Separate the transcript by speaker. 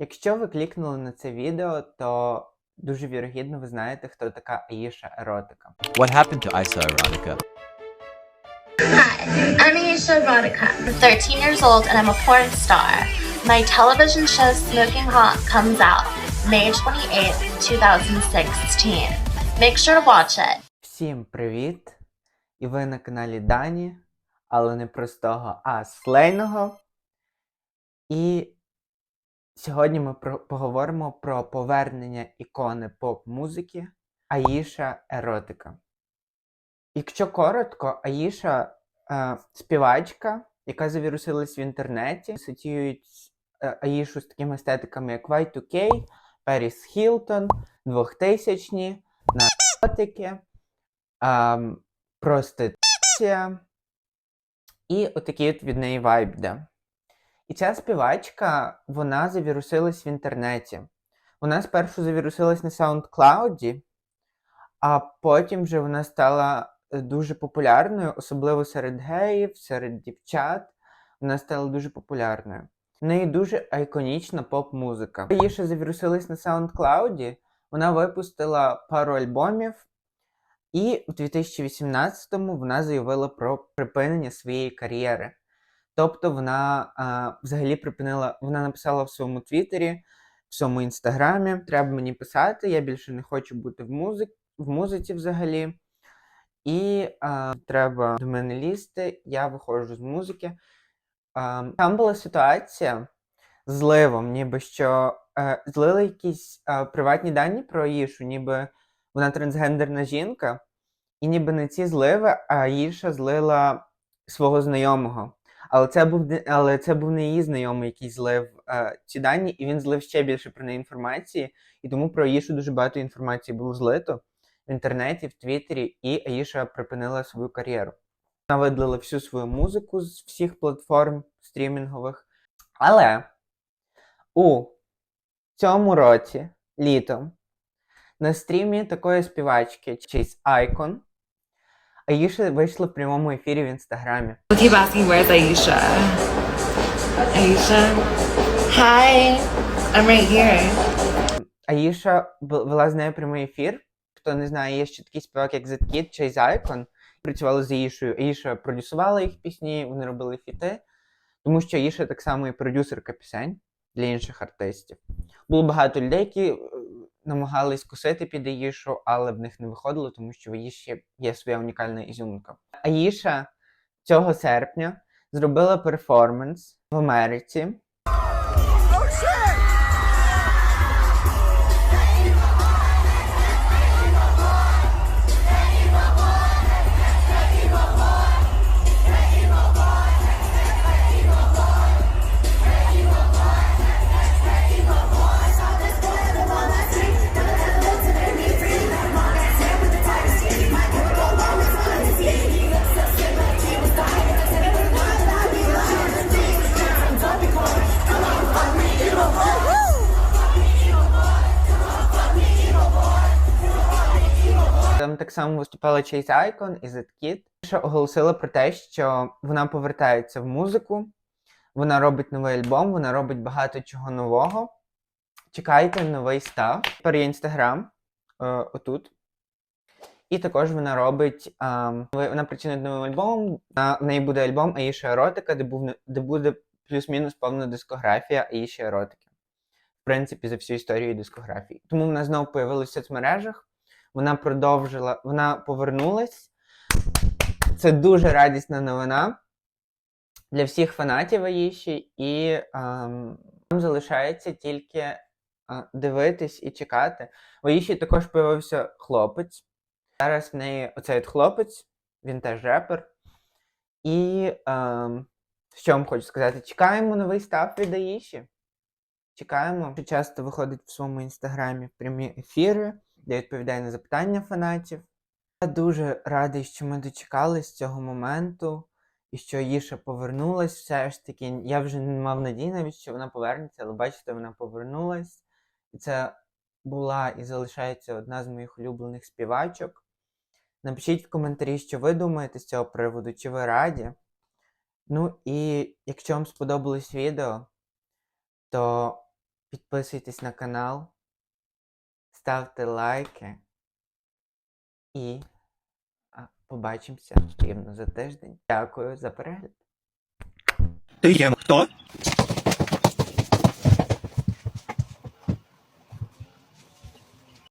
Speaker 1: Якщо ви клікнули на це відео, то дуже вірогідно ви знаєте, хто така Аїша Еротика.
Speaker 2: What happened to Isa Erotica?
Speaker 3: Hi, I'm Aisha Erotica.
Speaker 4: I'm 13 years old and I'm a porn star. My television show Smoking Hot comes out May 28th, 2016. Make sure to watch it.
Speaker 1: Всім привіт! І ви на каналі Дані, але не простого, а слейного. І сьогодні ми про- поговоримо про повернення ікони поп-музики Аїша Еротика. Якщо коротко, Аїша е, співачка, яка завірусилась в інтернеті, асоціюють е, Аїшу з такими естетиками, як Y2K, Періс Хілтон, 2000-ні, наркотики, ем, проституція. І отакий от від неї вайб йде. І ця співачка, вона завірусилась в інтернеті. Вона спершу завірусилась на SoundCloud, а потім вже вона стала е, дуже популярною, особливо серед геїв, серед дівчат. Вона стала дуже популярною. В неї дуже айконічна поп-музика. Її ще завірусилась на SoundCloud, вона випустила пару альбомів, і в 2018-му вона заявила про припинення своєї кар'єри. Тобто вона а, взагалі припинила, вона написала в своєму твіттері, в своєму інстаграмі: треба мені писати, я більше не хочу бути в, музик, в музиці взагалі. І а, треба до мене лізти, я виходжу з музики. А, там була ситуація з зливом, ніби що е, злили якісь е, приватні дані про Аїшу, ніби вона трансгендерна жінка, і ніби на ці зливи Аїша злила свого знайомого. Але це був але це був не її знайомий, який злив е, ці дані, і він злив ще більше про неї інформації. І тому про Аїшу дуже багато інформації було злито в інтернеті, в Твіттері, і Аїша припинила свою кар'єру. Вона видалила всю свою музику з всіх платформ стрімінгових. Але у цьому році, літом, на стрімі такої співачки Chase Icon, Аїша вийшла в прямому ефірі в інстаграмі.
Speaker 5: Keep asking where's Aisha. Aisha,
Speaker 3: Hi.
Speaker 5: I'm right here.
Speaker 1: Аїша вела з нею прямий ефір. Хто не знає, є ще такий співак, як Zkid чи Icon. Працювали з Аїшою. Аїша продюсувала їх пісні, вони робили фіти. Тому що Аїша так само і продюсерка пісень для інших артистів. Було багато людей, які намагались косити під Аїшу, але в них не виходило, тому що в Аїші є своя унікальна ізюминка. Аїша цього серпня зробила перформанс в Америці. Так само виступала Chase Icon і Zkid. Ще оголосила про те, що вона повертається в музику, вона робить новий альбом, вона робить багато чого нового. Чекайте новий став. Тепер є інстаграм отут. І також вона робить. ем, вона працює новим альбомом. В неї буде альбом Аїша Еротика, де, був, де буде плюс-мінус повна дискографія Аїші Еротики. В принципі, за всю історію дискографії. Тому вона знову появилася в соцмережах вона продовжила, вона повернулась. Це дуже радісна новина для всіх фанатів Аїші, і ем, нам залишається тільки е, дивитись і чекати. У Аїші також появився хлопець. Зараз в неї оцей хлопець, він теж репер. І ем, що вам хочу сказати? Чекаємо новий став від Аїші. Чекаємо. Дуже Часто виходить в своєму інстаграмі прямі ефіри, де відповідає на запитання фанатів. Я дуже радий, що ми дочекались цього моменту і що Їша повернулась все ж таки. Я вже не мав надії навіть, що вона повернеться, але бачите, вона повернулась. І це була і залишається одна з моїх улюблених співачок. Напишіть в коментарі, що ви думаєте з цього приводу, чи ви раді. Ну і якщо вам сподобалось відео, то Підписуйтесь на канал, ставте лайки і побачимося рівно за тиждень. Дякую за перегляд.
Speaker 6: Ти є хто?